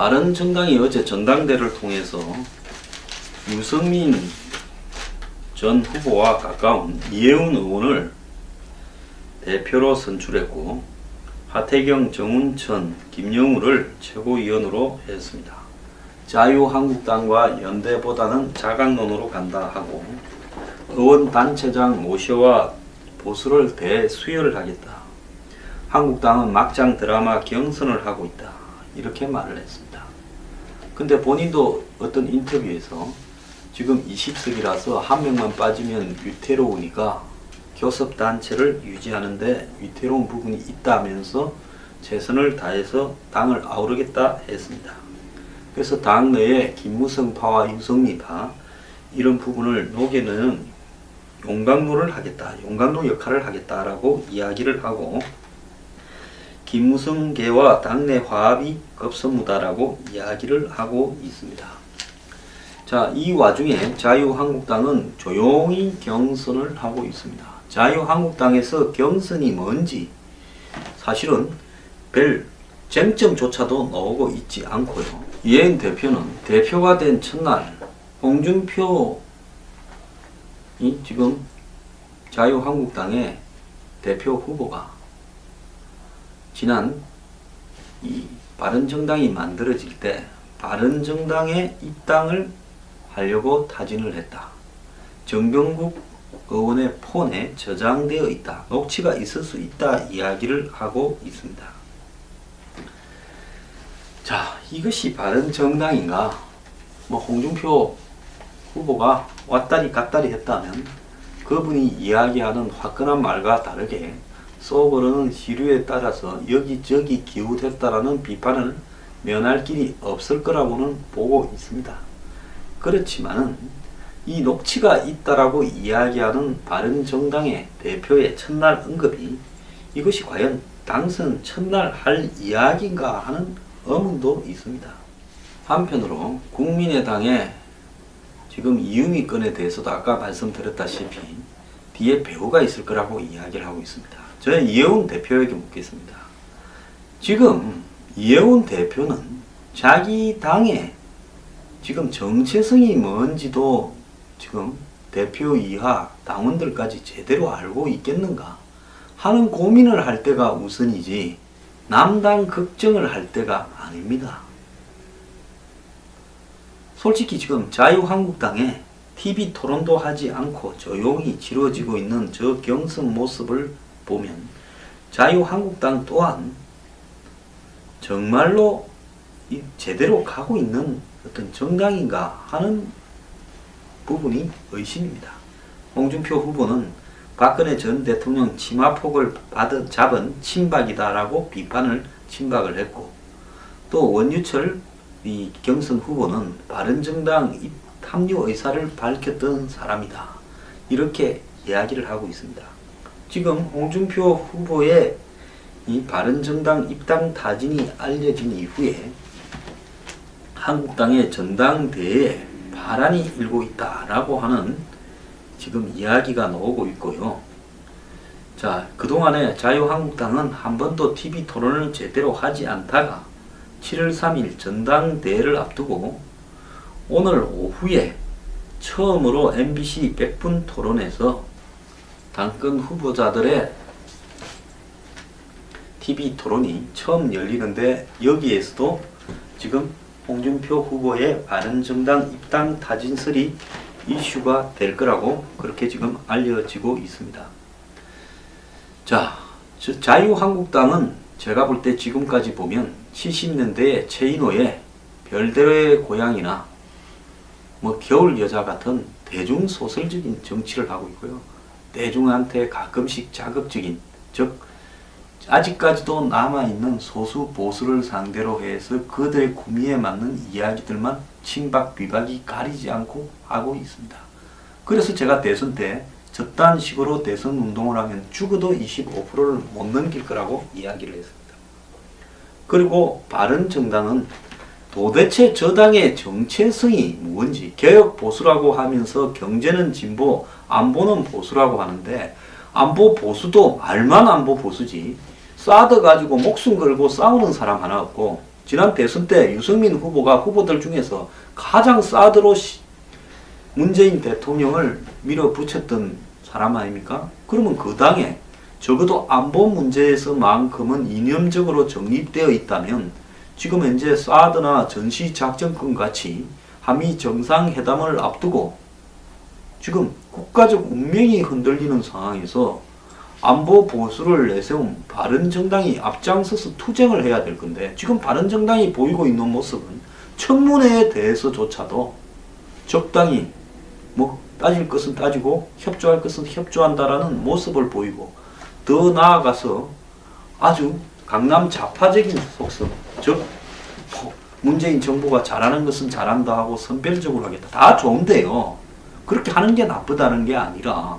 바른정당이 어제 전당대를 통해서 유승민 전 후보와 가까운 이해운 의원을 대표로 선출했고 하태경, 정운천, 김영우를 최고위원으로 했습니다. 자유한국당과 연대보다는 자강론으로 간다 하고 의원 단체장 모셔와 보수를 대수혈하겠다. 한국당은 막장 드라마 경선을 하고 있다. 이렇게 말을 했습니다. 근데 본인도 어떤 인터뷰에서 지금 20석이라서 한 명만 빠지면 위태로우니까 교섭단체를 유지하는데 위태로운 부분이 있다면서 최선을 다해서 당을 아우르겠다 했습니다. 그래서 당 내에 김무성파와 유성미파 이런 부분을 녹여내는 용광로를 하겠다, 용광로 역할을 하겠다라고 이야기를 하고 김무성계와 당내 화합이 급선무다라고 이야기를 하고 있습니다. 자, 이 와중에 자유한국당은 조용히 경선을 하고 있습니다. 자유한국당에서 경선이 뭔지 사실은 별 쟁점조차도 나오고 있지 않고요. 이해인 대표는 대표가 된 첫날 홍준표이 지금 자유한국당의 대표 후보가 지난 이 바른정당이 만들어질 때 바른정당의 입당을 하려고 타진을 했다. 정병국 의원의 폰에 저장되어 있다. 녹취가 있을 수 있다. 이야기를 하고 있습니다. 자, 이것이 바른정당인가? 뭐 홍준표 후보가 왔다리 갔다리 했다면 그분이 이야기하는 화끈한 말과 다르게 쏘그러는 시류에 따라서 여기저기 기우됐다라는 비판을 면할 길이 없을 거라고는 보고 있습니다. 그렇지만은 이 녹취가 있다라고 이야기하는 바른정당의 대표의 첫날 언급이 이것이 과연 당선 첫날 할 이야기인가 하는 의문도 있습니다. 한편으로 국민의당의 지금 이유미 건에 대해서도 아까 말씀드렸다시피 뒤에 배우가 있을 거라고 이야기를 하고 있습니다. 저는 이혜훈 대표에게 묻겠습니다. 지금 이혜훈 대표는 자기 당의 지금 정체성이 뭔지도 지금 대표 이하 당원들까지 제대로 알고 있겠는가 하는 고민을 할 때가 우선이지 남당 걱정을 할 때가 아닙니다. 솔직히 지금 자유한국당에 TV 토론도 하지 않고 조용히 치러지고 있는 저 경선 모습을 보면 자유한국당 또한 정말로 이 제대로 가고 있는 어떤 정당인가 하는 부분이 의심입니다. 홍준표 후보는 박근혜 전 대통령 치마폭을 받은 잡은 친박이다라고 비판을 친박을 했고 또 원유철 이 경선 후보는 바른정당 입 합류 의사를 밝혔던 사람이다. 이렇게 이야기를 하고 있습니다. 지금 홍준표 후보의 이 바른정당 입당 타진이 알려진 이후에 한국당의 전당대회에 파란이 일고 있다라고 하는 지금 이야기가 나오고 있고요. 자, 그동안에 자유한국당은 한 번도 TV 토론을 제대로 하지 않다가 7월 3일 전당대회를 앞두고 오늘 오후에 처음으로 MBC 100분 토론에서 당권 후보자들의 TV 토론이 처음 열리는데 여기에서도 지금 홍준표 후보의 바른정당 입당 타진설이 이슈가 될 거라고 그렇게 지금 알려지고 있습니다. 자, 저 자유한국당은 제가 볼 때 지금까지 보면 70년대에 최인호의 별대로의 고향이나 뭐 겨울 여자 같은 대중 소설적인 정치를 하고 있고요. 대중한테 가끔씩 자극적인 즉 아직까지도 남아있는 소수 보수를 상대로 해서 그들의 구미에 맞는 이야기들만 친박 비박이 가리지 않고 하고 있습니다. 그래서 제가 대선 때 저딴 식으로 대선 운동을 하면 죽어도 25%를 못 넘길 거라고 이야기를 했습니다. 그리고 바른정당은 도대체 저당의 정체성이 뭔지 개혁 보수라고 하면서 경제는 진보, 안보는 보수라고 하는데 안보 보수도 말만 안보 보수지 사드 가지고 목숨 걸고 싸우는 사람 하나 없고 지난 대선 때 유승민 후보가 후보들 중에서 가장 사드로 시- 문재인 대통령을 밀어붙였던 사람 아닙니까? 그러면 그 당에 적어도 안보 문제에서만큼은 이념적으로 정립되어 있다면 지금 현재 사드나 전시작전권 같이 한미 정상회담을 앞두고 지금 국가적 운명이 흔들리는 상황에서 안보 보수를 내세운 바른정당이 앞장서서 투쟁을 해야 될 건데 지금 바른정당이 보이고 있는 모습은 청문회에 대해서조차도 적당히 뭐 따질 것은 따지고 협조할 것은 협조한다라는 모습을 보이고 더 나아가서 아주 강남 좌파적인 속성 즉뭐 문재인 정부가 잘하는 것은 잘한다 하고 선별적으로 하겠다. 다 좋은데요 그렇게 하는 게 나쁘다는 게 아니라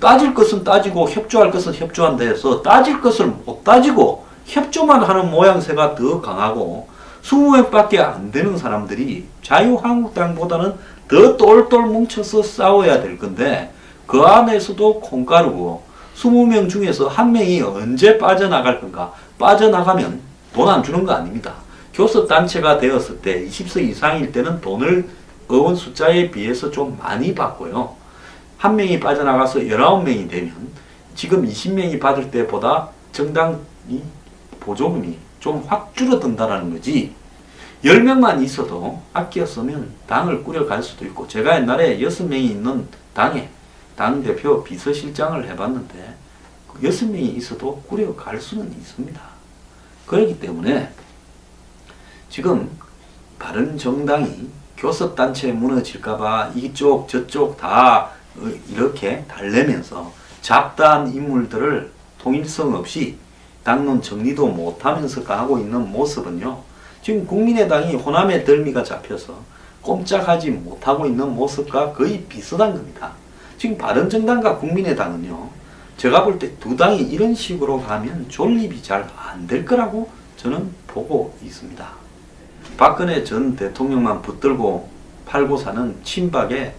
따질 것은 따지고 협조할 것은 협조한다 해서 따질 것을 못 따지고 협조만 하는 모양새가 더 강하고 20명밖에 안 되는 사람들이 자유한국당보다는 더 똘똘 뭉쳐서 싸워야 될 건데 그 안에서도 콩가루고 20명 중에서 한 명이 언제 빠져나갈 건가 빠져나가면 돈 안 주는 거 아닙니다. 교섭단체가 되었을 때 20석 이상일 때는 돈을 의원 숫자에 비해서 좀 많이 받고요. 한 명이 빠져나가서 19명이 되면 지금 20명이 받을 때보다 정당이 보조금이 좀 확 줄어든다라는 거지. 10명만 있어도 아껴 쓰면 당을 꾸려갈 수도 있고 제가 옛날에 6명이 있는 당에 당대표 비서실장을 해봤는데 그 6명이 있어도 꾸려갈 수는 있습니다. 그렇기 때문에 지금 바른정당이 교섭단체 무너질까봐 이쪽 저쪽 다 어, 이렇게 달래면서 잡다한 인물들을 통일성 없이 당론 정리도 못하면서 가고 있는 모습은요. 지금 국민의당이 호남의 덜미가 잡혀서 꼼짝하지 못하고 있는 모습과 거의 비슷한 겁니다. 지금 바른정당과 국민의당은요. 제가 볼 때 두 당이 이런 식으로 가면 존립이 잘 안 될 거라고 저는 보고 있습니다. 박근혜 전 대통령만 붙들고 팔고 사는 친박의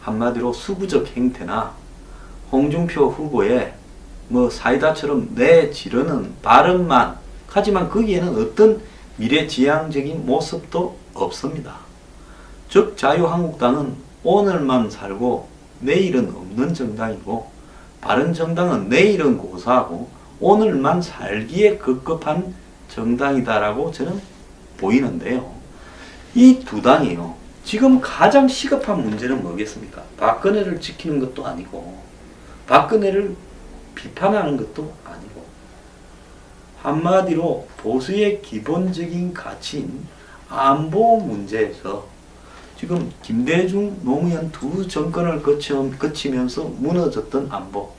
한마디로 수구적 행태나 홍준표 후보의 뭐 사이다처럼 내지르는 발언만 하지만 거기에는 어떤 미래지향적인 모습도 없습니다. 즉 자유한국당은 오늘만 살고 내일은 없는 정당이고 바른정당은 내일은 고사하고 오늘만 살기에 급급한 정당이다라고 저는 보이는데요. 이 두 당이요. 지금 가장 시급한 문제는 뭐겠습니까? 박근혜를 지키는 것도 아니고 박근혜를 비판하는 것도 아니고 한마디로 보수의 기본적인 가치인 안보 문제에서 지금 김대중, 노무현 두 정권을 거치면서 무너졌던 안보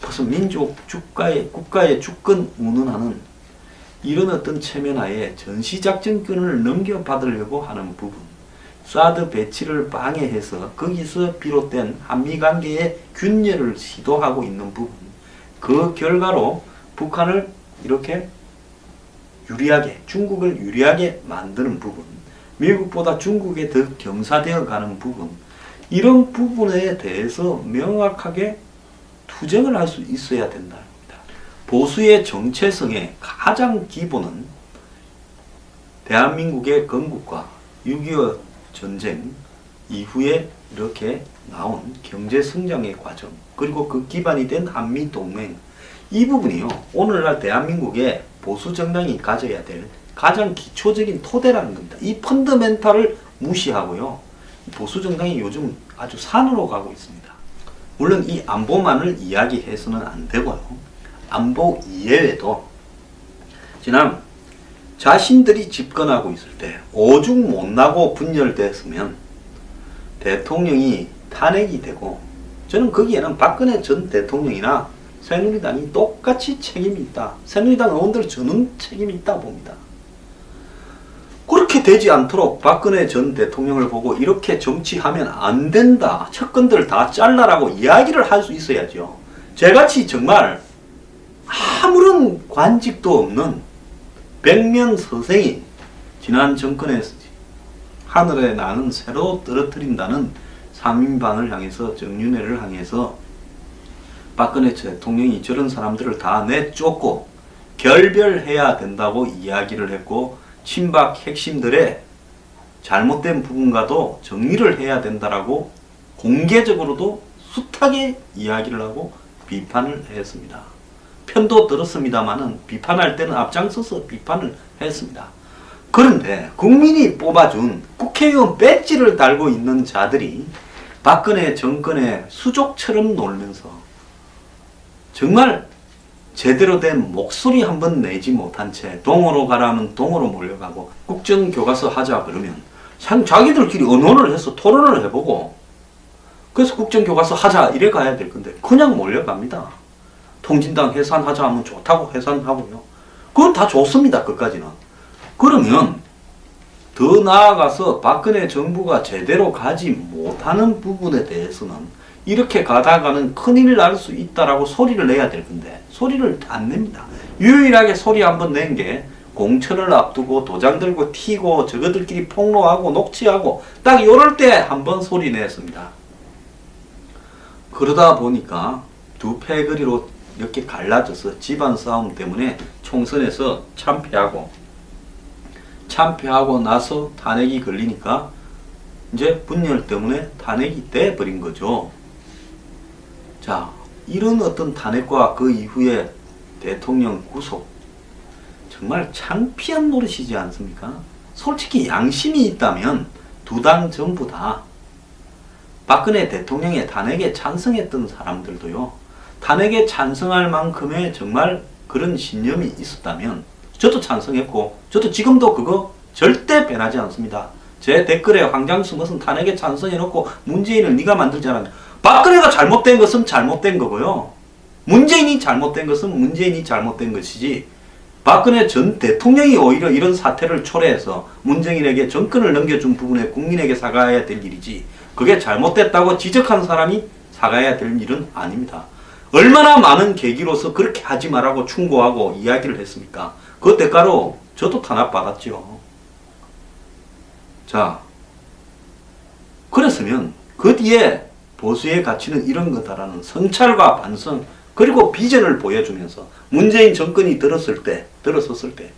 무슨 민족 국가의, 국가의 주권 운운하는 이런 어떤 체면 하에 전시작전권을 넘겨받으려고 하는 부분. 사드 배치를 방해해서 거기서 비롯된 한미관계의 균열을 시도하고 있는 부분. 그 결과로 북한을 이렇게 유리하게 중국을 유리하게 만드는 부분. 미국보다 중국에 더 경사되어 가는 부분. 이런 부분에 대해서 명확하게 투쟁을 할 수 있어야 된다. 보수의 정체성의 가장 기본은 대한민국의 건국과 6.25 전쟁 이후에 이렇게 나온 경제 성장의 과정 그리고 그 기반이 된 한미 동맹 이 부분이요 오늘날 대한민국의 보수 정당이 가져야 될 가장 기초적인 토대라는 겁니다. 이 펀더멘탈을 무시하고요 보수 정당이 요즘 아주 산으로 가고 있습니다. 물론 이 안보만을 이야기해서는 안 되고요. 안보 이외에도 지난 자신들이 집권하고 있을 때 오죽 못나고 분열됐으면 대통령이 탄핵이 되고 저는 거기에는 박근혜 전 대통령이나 새누리당이 똑같이 책임이 있다. 새누리당 의원들 저는 책임이 있다 봅니다. 그렇게 되지 않도록 박근혜 전 대통령을 보고 이렇게 정치하면 안 된다. 척건들 다 잘라라고 이야기를 할 수 있어야죠. 저같이 정말 아무런 관직도 없는 백면 서생이 지난 정권에 하늘에 나는 새로 떨어뜨린다는 3인방을 향해서 정윤회를 향해서 박근혜 대통령이 저런 사람들을 다 내쫓고 결별해야 된다고 이야기를 했고 친박 핵심들의 잘못된 부분과도 정리를 해야 된다라고 공개적으로도 숱하게 이야기를 하고 비판을 했습니다. 편도 들었습니다만은 비판할 때는 앞장서서 비판을 했습니다. 그런데 국민이 뽑아준 국회의원 배지를 달고 있는 자들이 박근혜 정권의 수족처럼 놀면서 정말 제대로 된 목소리 한 번 내지 못한 채 동으로 가라면 동으로 몰려가고 국정교과서 하자 그러면 참 자기들끼리 의논을 해서 토론을 해보고 그래서 국정교과서 하자 이래 가야 될 건데 그냥 몰려갑니다. 통진당 해산하자 하면 좋다고 해산하고요. 그건 다 좋습니다. 끝까지는. 그러면 더 나아가서 박근혜 정부가 제대로 가지 못하는 부분에 대해서는 이렇게 가다가는 큰일 날 수 있다라고 소리를 내야 될 건데 소리를 안 냅니다. 유일하게 소리 한번 낸 게 공천을 앞두고 도장 들고 튀고 저거들끼리 폭로하고 녹취하고 딱 요럴 때 한번 소리 냈습니다. 그러다 보니까 두 패거리로 이렇게 갈라져서 집안 싸움 때문에 총선에서 참패하고 참패하고 나서 탄핵이 걸리니까 이제 분열 때문에 탄핵이 돼 버린 거죠. 자, 이런 어떤 탄핵과 그 이후에 대통령 구속 정말 창피한 노릇이지 않습니까? 솔직히 양심이 있다면 두 당 전부 다 박근혜 대통령의 탄핵에 찬성했던 사람들도요. 탄핵에 찬성할 만큼의 정말 그런 신념이 있었다면 저도 찬성했고 저도 지금도 그거 절대 변하지 않습니다. 제 댓글에 황장수 무슨 탄핵에 찬성해놓고 문재인을 네가 만들자는 박근혜가 잘못된 것은 잘못된 거고요. 문재인이 잘못된 것은 문재인이 잘못된 것이지 박근혜 전 대통령이 오히려 이런 사태를 초래해서 문재인에게 정권을 넘겨준 부분에 국민에게 사과해야 될 일이지 그게 잘못됐다고 지적한 사람이 사과해야 될 일은 아닙니다. 얼마나 많은 계기로서 그렇게 하지 말라고 충고하고 이야기를 했습니까? 그 대가로 저도 탄압받았죠. 자, 그랬으면 그 뒤에 보수의 가치는 이런 거다라는 성찰과 반성 그리고 비전을 보여주면서 문재인 정권이 들었을 때 들어섰을 때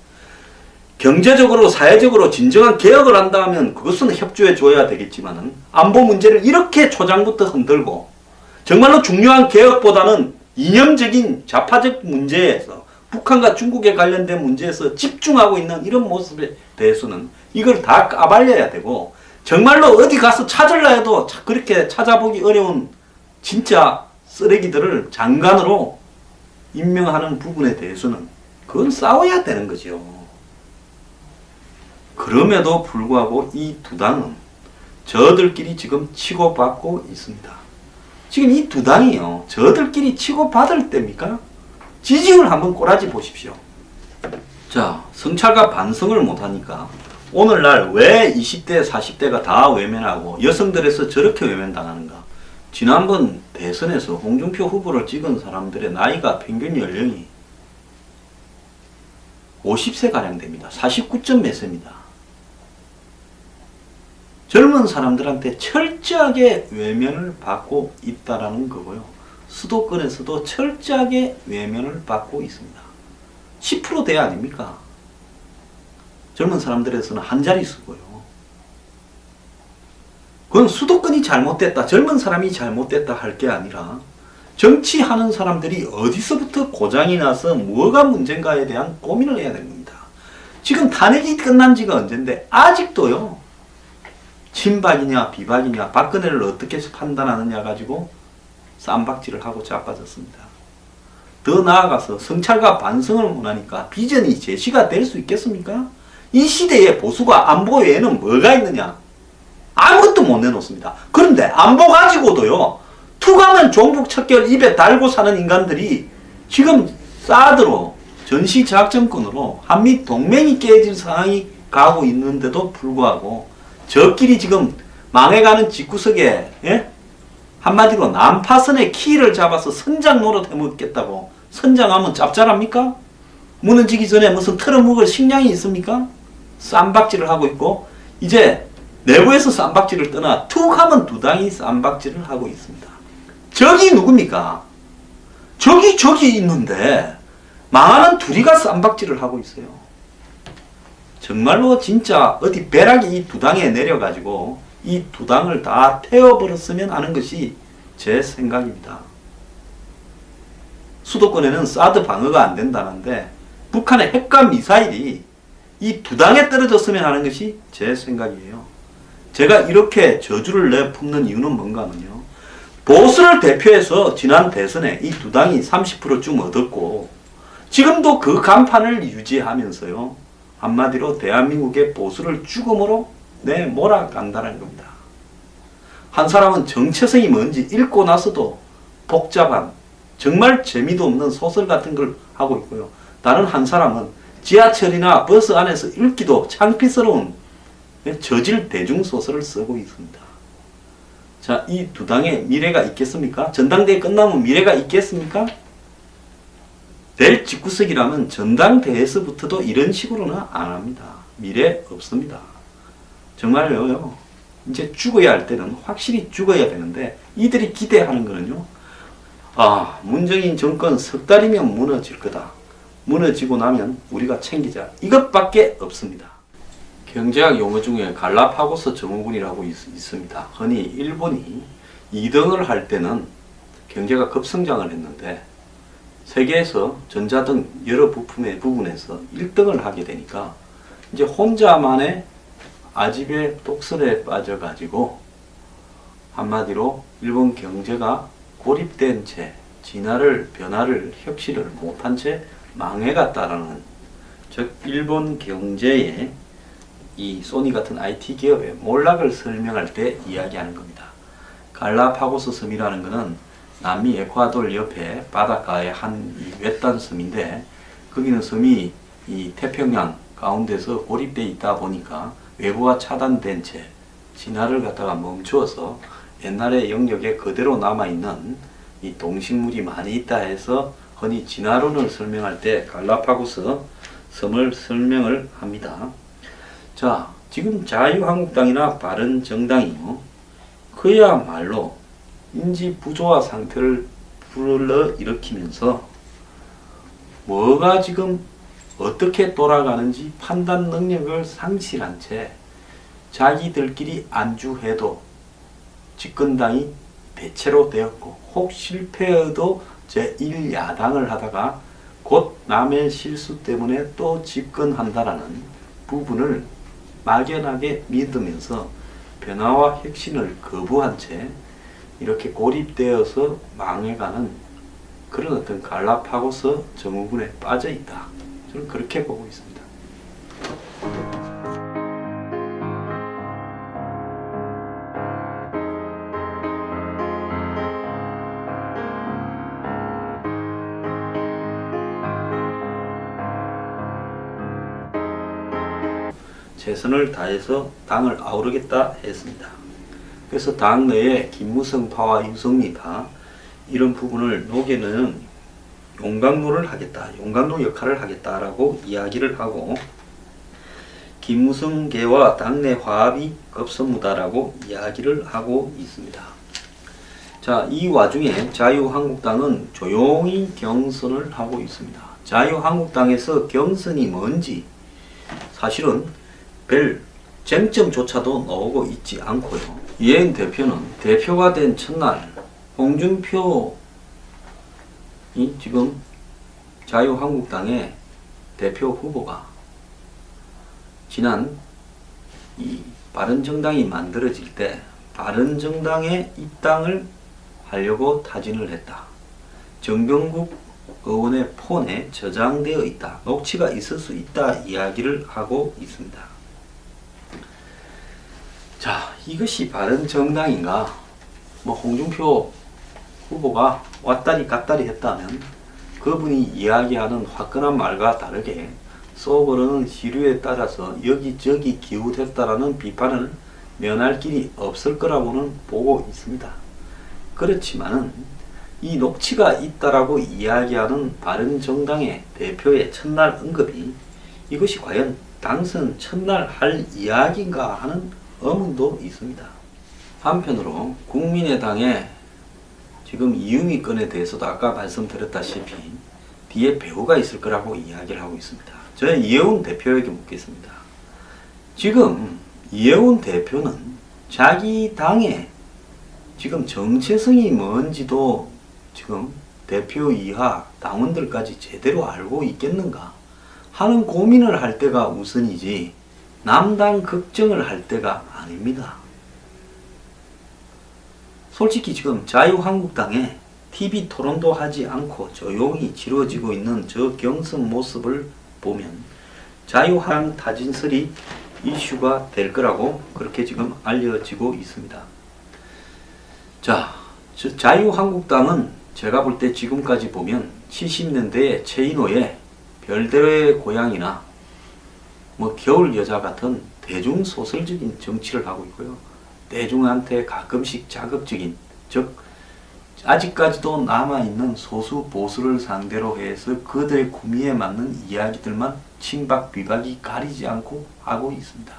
경제적으로 사회적으로 진정한 개혁을 한다 하면 그것은 협조해 줘야 되겠지만은 안보 문제를 이렇게 초장부터 흔들고 정말로 중요한 개혁보다는 이념적인 좌파적 문제에서 북한과 중국에 관련된 문제에서 집중하고 있는 이런 모습에 대해서는 이걸 다 까발려야 되고 정말로 어디 가서 찾으려 해도 자- 그렇게 찾아보기 어려운 진짜 쓰레기들을 장관으로 임명하는 부분에 대해서는 그건 싸워야 되는 거죠. 그럼에도 불구하고 이 두 당은 저들끼리 지금 치고받고 있습니다. 지금 이 두 당이요. 저들끼리 치고받을 때입니까? 지지율 한번 꼬라지 보십시오. 자, 성찰과 반성을 못하니까 오늘날 왜 20대, 40대가 다 외면하고 여성들에서 저렇게 외면당하는가? 지난번 대선에서 홍준표 후보를 찍은 사람들의 나이가 평균 연령이 50세가량 됩니다. 49점 몇 세입니다. 젊은 사람들한테 철저하게 외면을 받고 있다라는 거고요. 수도권에서도 철저하게 외면을 받고 있습니다. 10%대 아닙니까? 젊은 사람들에서는 한 자릿수고요. 그건 수도권이 잘못됐다, 젊은 사람이 잘못됐다 할 게 아니라 정치하는 사람들이 어디서부터 고장이 나서 뭐가 문제인가에 대한 고민을 해야 겁니다. 지금 탄핵이 끝난 지가 언젠데 아직도요. 친박이냐 비박이냐 박근혜를 어떻게 판단하느냐 가지고 쌈박질을 하고 자빠졌습니다. 더 나아가서 성찰과 반성을 못하니까 비전이 제시가 될 수 있겠습니까? 이 시대에 보수가 안보 외에는 뭐가 있느냐? 아무것도 못 내놓습니다. 그런데 안보 가지고도요, 투가면 종북 척결 입에 달고 사는 인간들이 지금 사드로 전시작전권으로 한미 동맹이 깨질 상황이 가고 있는데도 불구하고 저끼리 지금 망해가는 집구석에 예? 한마디로 난파선의 키를 잡아서 선장 노릇 해먹겠다고 선장하면 짭짤합니까? 무너지기 전에 무슨 털어먹을 식량이 있습니까? 쌈박질을 하고 있고 이제 내부에서 쌈박질을 떠나 툭 하면 두 당이 쌈박질을 하고 있습니다. 적이 누굽니까? 적이 적이 있는데 망하는 둘이가 쌈박질을 하고 있어요. 정말로 진짜 어디 벼락이 이 두 당에 내려가지고 이 두 당을 다 태워버렸으면 하는 것이 제 생각입니다. 수도권에는 사드 방어가 안 된다는데 북한의 핵과 미사일이 이 두 당에 떨어졌으면 하는 것이 제 생각이에요. 제가 이렇게 저주를 내품는 이유는 뭔가 하면요. 보수를 대표해서 지난 대선에 이 두 당이 30%쯤 얻었고 지금도 그 간판을 유지하면서요. 한마디로 대한민국의 보수를 죽음으로 내 몰아간다는 겁니다. 한 사람은 정체성이 뭔지 읽고 나서도 복잡한 정말 재미도 없는 소설 같은 걸 하고 있고요. 다른 한 사람은 지하철이나 버스 안에서 읽기도 창피스러운 저질 대중소설을 쓰고 있습니다. 자, 이 두 당의 미래가 있겠습니까? 전당대회 끝나면 미래가 있겠습니까? 될 집구석이라면 전당대회에서부터도 이런 식으로는 안 합니다. 미래 없습니다. 정말로요. 이제 죽어야 할 때는 확실히 죽어야 되는데 이들이 기대하는 거는요. 아, 문재인 정권 석 달이면 무너질 거다. 무너지고 나면 우리가 챙기자. 이것밖에 없습니다. 경제학 용어 중에 갈라파고스 증후군이라고 있, 있습니다. 흔히 일본이 2등을 할 때는 경제가 급성장을 했는데 세계에서 전자 등 여러 부품의 부분에서 1등을 하게 되니까 이제 혼자만의 아집의 독설에 빠져가지고 한마디로 일본 경제가 고립된 채 진화를 변화를 혁신을 못한 채 망해갔다라는 즉 일본 경제의 이 소니 같은 IT 기업의 몰락을 설명할 때 이야기하는 겁니다. 갈라파고스 섬이라는 것은 남미 에콰도르 옆에 바닷가의 한 외딴 섬인데 거기는 섬이 이 태평양 가운데서 고립되어 있다 보니까 외부와 차단된 채 진화를 갖다가 멈추어서 옛날의 영역에 그대로 남아있는 이 동식물이 많이 있다 해서 흔히 진화론을 설명할 때 갈라파고스 섬을 설명을 합니다. 자, 지금 자유한국당이나 바른정당이요. 그야말로 인지 부조화 상태를 불러 일으키면서 뭐가 지금 어떻게 돌아가는지 판단 능력을 상실한 채 자기들끼리 안주해도 집권당이 대체로 되었고 혹 실패해도 제1야당을 하다가 곧 남의 실수 때문에 또 집권한다라는 부분을 막연하게 믿으면서 변화와 혁신을 거부한 채 이렇게 고립되어서 망해가는 그런 어떤 갈라파고스 증후군에 빠져 있다. 저는 그렇게 보고 있습니다. 최선을 다해서 당을 아우르겠다 했습니다. 그래서 당 내에 김무성파와 유성미파 이런 부분을 녹여는 용광로를 하겠다, 용광로 역할을 하겠다라고 이야기를 하고 김무성계와 당내 화합이 급선무다라고 이야기를 하고 있습니다. 자, 이 와중에 자유한국당은 조용히 경선을 하고 있습니다. 자유한국당에서 경선이 뭔지 사실은 별 쟁점조차도 나오고 있지 않고요. 이행 대표는 대표가 된 첫날 홍준표이 지금 자유한국당의 대표 후보가 지난 이 바른정당이 만들어질 때 바른정당에 입당을 하려고 타진을 했다. 정병국 의원의 폰에 저장되어 있다. 녹취가 있을 수 있다. 이야기를 하고 있습니다. 자, 이것이 바른 정당인가? 뭐 홍준표 후보가 왔다리 갔다리 했다면 그분이 이야기하는 화끈한 말과 다르게 쏘그러는 시류에 따라서 여기저기 기웃했다라는 비판을 면할 길이 없을 거라고는 보고 있습니다. 그렇지만은 이 녹취가 있다라고 이야기하는 바른정당의 대표의 첫날 언급이 이것이 과연 당선 첫날 할 이야기인가 하는 의문도 있습니다. 한편으로 국민의당의 지금 이유미 건에 대해서도 아까 말씀드렸다시피 뒤에 배우가 있을 거라고 이야기를 하고 있습니다. 저는 이혜훈 대표에게 묻겠습니다. 지금 이혜원 대표는 자기 당에 지금 정체성이 뭔지도 지금 대표 이하 당원들까지 제대로 알고 있겠는가 하는 고민을 할 때가 우선이지 남당 걱정을 할 때가 아닙니다. 솔직히 지금 자유한국당에 TV 토론도 하지 않고 조용히 치러지고 있는 저 경선 모습을 보면 자유한 타진설이 이슈가 될 거라고 그렇게 지금 알려지고 있습니다. 자, 저 자유한국당은 제가 볼 때 지금까지 보면 70년대에 최인호의 별대로의 고향이나 뭐 겨울 여자 같은 대중 소설적인 정치를 하고 있고요. 대중한테 가끔씩 자극적인 즉 아직까지도 남아있는 소수 보수를 상대로 해서 그들의 구미에 맞는 이야기들만 친박 비박이 가리지 않고 하고 있습니다.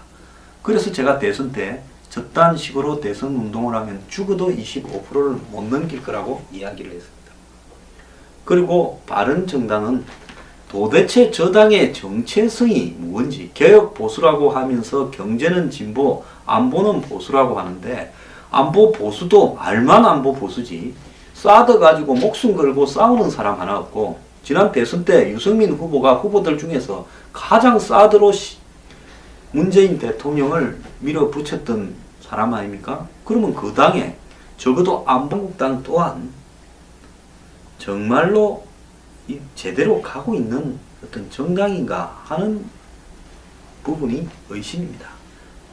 그래서 제가 대선 때 저딴 식으로 대선 운동을 하면 죽어도 25%를 못 넘길 거라고 이야기를 했습니다. 그리고 바른정당은 도대체 저당의 정체성이 뭔지 개혁 보수라고 하면서 경제는 진보, 안보는 보수라고 하는데 안보 보수도 알만 안보 보수지 사드 가지고 목숨 걸고 싸우는 사람 하나 없고 지난 대선 때 유승민 후보가 후보들 중에서 가장 사드로 시- 문재인 대통령을 밀어붙였던 사람 아닙니까? 그러면 그 당에 적어도 안보국당 또한 정말로 이 제대로 가고 있는 어떤 정당인가 하는 부분이 의심입니다.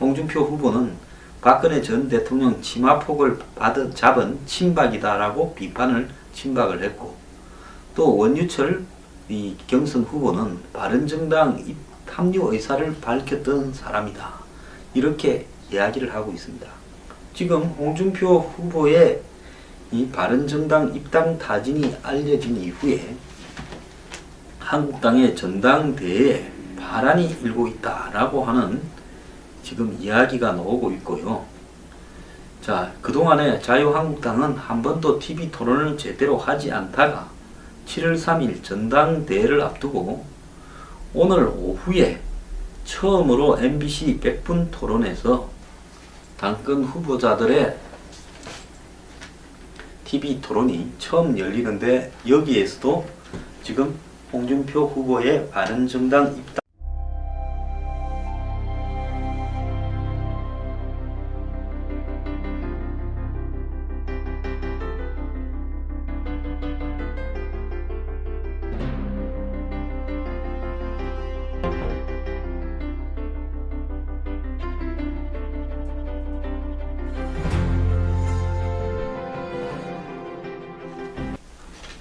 홍준표 후보는 박근혜 전 대통령 치마폭을 받은 잡은 친박이다라고 비판을 친박을 했고 또 원유철 이 경선 후보는 바른정당 입- 합류 의사를 밝혔던 사람이다 이렇게 이야기를 하고 있습니다. 지금 홍준표 후보의 이 바른정당 입당 타진이 알려진 이후에 한국 당의 전당대회에 파란이 일고 있다라고 하는 지금 이야기가 나오고 있고요. 자, 그동안에 자유한국당은 한 번도 TV 토론을 제대로 하지 않다가 7월 3일 전당대회를 앞두고 오늘 오후에 처음으로 MBC 100분 토론에서 당권 후보자들의 TV 토론이 처음 열리는데 여기에서도 지금 홍준표 후보의 바른정당 입당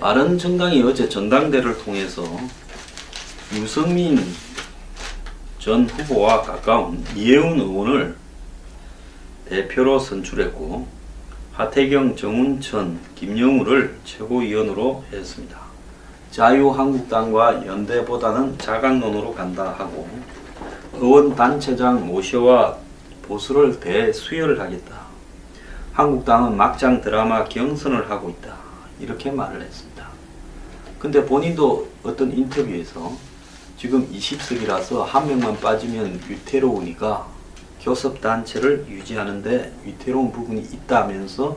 바른 정당이 어제 전당대를 통해서 유승민 전 후보와 가까운 이해운 의원을 대표로 선출했고 하태경, 정운천, 김영우를 최고위원으로 했습니다. 자유한국당과 연대보다는 자강론으로 간다 하고 의원 단체장 모셔와 보수를 대수혈을 하겠다. 한국당은 막장 드라마 경선을 하고 있다. 이렇게 말을 했습니다. 근데 본인도 어떤 인터뷰에서 지금 20석이라서 한 명만 빠지면 위태로우니까 교섭단체를 유지하는데 위태로운 부분이 있다면서